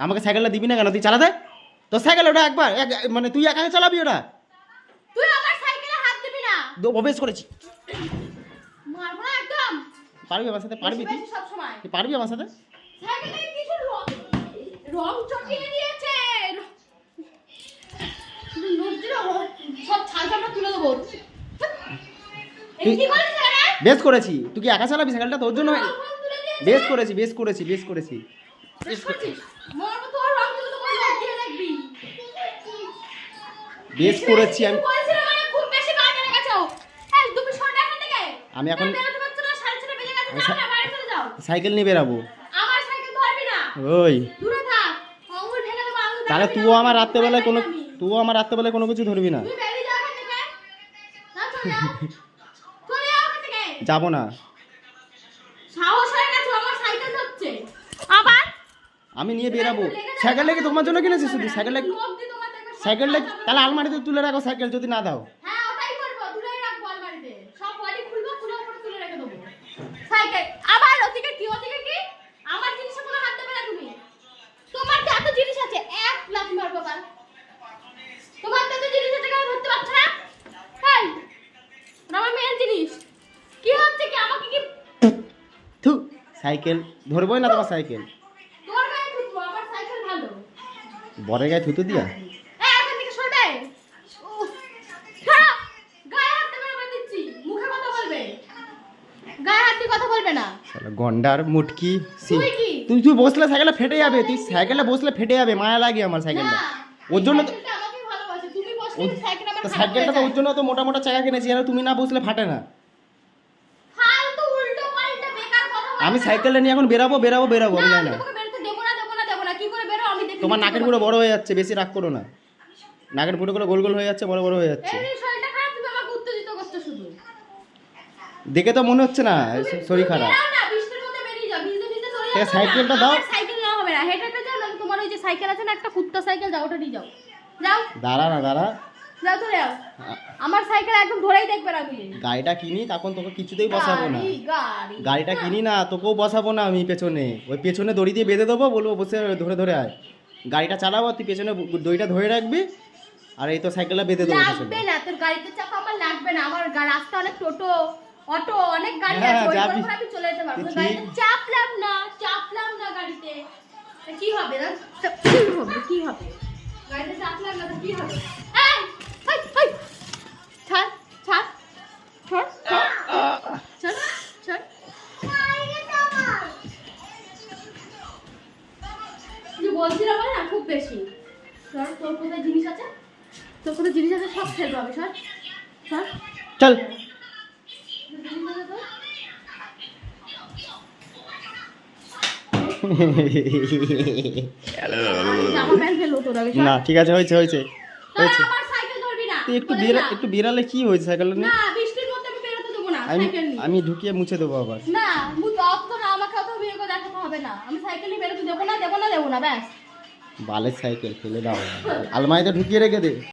আমাকে সাইকেলটা দিবি না কেন? তুই চালাতে? তো সাইকেল ওটা একবার এক- মানে তুই একা চালাবি ওটা? তুই আমার সাইকেলে হাত দিবি না। অভ্যেস করেছি। পারবি আমার সাথে? পারবি তুই? তুই পারবি আমার সাথে? রং রং চটিয়ে দিয়েছে। সব ছাল তুলে দেবো। এই কি করেছিস রে? বেশ করেছি। তুই কি একা চালাবি সাইকেলটা? তোর জন্য। বেশ করেছি বেশ করেছি বেশ করেছি। বেশ করেছি আমি মানে আমি এখন- সাইকেল নিয়ে বেরাবো। আমার সাইকেল ধরবি না। ওই। তাহলে দেবো, আমার রাত্রেবেলায় কোনো তুও আমার রাত্রেবেলায় কোনো কিছু ধরবি না। যাব না। সাহস হয়ে গেছে আমার সাইকেল ধরছে আবার? আমি নিয়ে বেরাবো। সাইকেলটা কি তোমার জন্য কিনেছি শুধু? সাইকেলটা সাইকেলটা তাহলে আলমারিতে তুলে রাখো সাইকেল যদি না দাও। সাইকেল। আবার ওদিকে কি ওদিকে কি? আমার জিনিসে কোনো হাত দেবে না তুমি। তোমার তো এত জিনিস আছে এক লাখ মারবো কাল তোমার তো এত জিনিস আছে কেন ধরতে পারছ না। হেই আমার মেয়ের জিনিস। কি হচ্ছে কি? আমাকে কি থু সাইকেল ধরবোই না তোমার সাইকেল। বরের গায়ে থুতু দিয়া এই এখান থেকে সরবে উফ, খারাপ গায়ে হাত দেবে না বলে দিচ্ছি মুখে কথা বলবে গায়ে হাত দিয়ে কথা বলবে না শালা গন্ডার মুটকি তুই? তুই বসলে সাইকেলটা ফেটে যাবে তুই সাইকেলে বসলে ফেটে যাবে মায়া লাগে আমার সাইকেলটা। ওর জন্য তো সাইকেলটা সাইকেল তো সাইকেলটা ওর জন্য তো মোটা মোটা চাকা কিনেছি আর তুমি না বসলে ফাটে না। আমি। সাইকেলটা নিয়ে এখন বেরাবো বেরাবো বেরাবো আমি জানি তোমার নাকের পুরো বড়। হয়ে যাচ্ছে বেশি রাগ করো না। নাকের পুরো গোল গোল হয়ে যাচ্ছে বড় বড় হয়ে যাচ্ছে এই শরীরটা খারাপ তুমি আমাকে উত্তেজিত করছ শুধু দেখে তো মনে হচ্ছে না শরীর খারাপ না, না। সাইকেলটা দাও। সাইকেল নেওয়া হবে না, হেঁটে হেঁটে যাও, নাহলে তোমার ওই যে সাইকেল আছে না, একটা কুত্তা সাইকেল, যাও, ওটা নিয়ে যাও। যাও, দাঁড়া না দাঁড়া যাও, চলে যাও। আমার সাইকেল একদম ধরেই দেখবে না তুমি। গাড়িটা কিনি তখন তোকে কিছুতেই বসাবো না গাড়ি, গাড়ি। গাড়িটা কিনি না তোকেও বসাবো না আমি পেছনে ওই পেছনে দড়ি দিয়ে বেঁধে দেবো বলব বসে ধরে ধরে আয় গাড়িটা চালাবো তুই পেছনে দড়িটা ধরে রাখবি আর এই তো সাইকেলটা বেঁধে দেবো লাগবে না, তোর গাড়িতে চাপা আমার লাগবে না। আমার রাস্তা অনেক টোটো, অটো, অনেক গাড়ি হ্যাঁ, আছে, ওই করে করে আমি চলে যেতে পারব। গাড়িতে চাপলাম না, চাপলাম না গাড়িতে। কি হবে না? কি হবে, কি হবে? গাড়িতে চাপলাম না, তা কি হবে? এই, এই, এই, ছাড়, ছাড়, ছাড়, ছাড়, ছাড়, ছাড়। বলছিলাম না খুব বেশি সর তোর কোথায় জিনিস আছে তোর কোথায় জিনিস আছে সব ফেলব আমি সর সর চল না ঠিক আছে হয়েছে হয়েছে হয়েছে। সাইকেল একটু বিড়া একটু বিড়ালে কি হয়েছে সাইকেলটা নিয়ে আমি আমি সাইকেল আমি ঢুকিয়ে মুছে দেবো আবার। না মুখ অত না আমাকে অত বিয়ে করে দেখাতে হবে না। আমি সাইকেল নিয়ে বেরোতে দেবো না দেবো না দেবো না ব্যাস। বালের সাইকেল ফেলে দাও। আলমারিতে ঢুকিয়ে রেখে দে।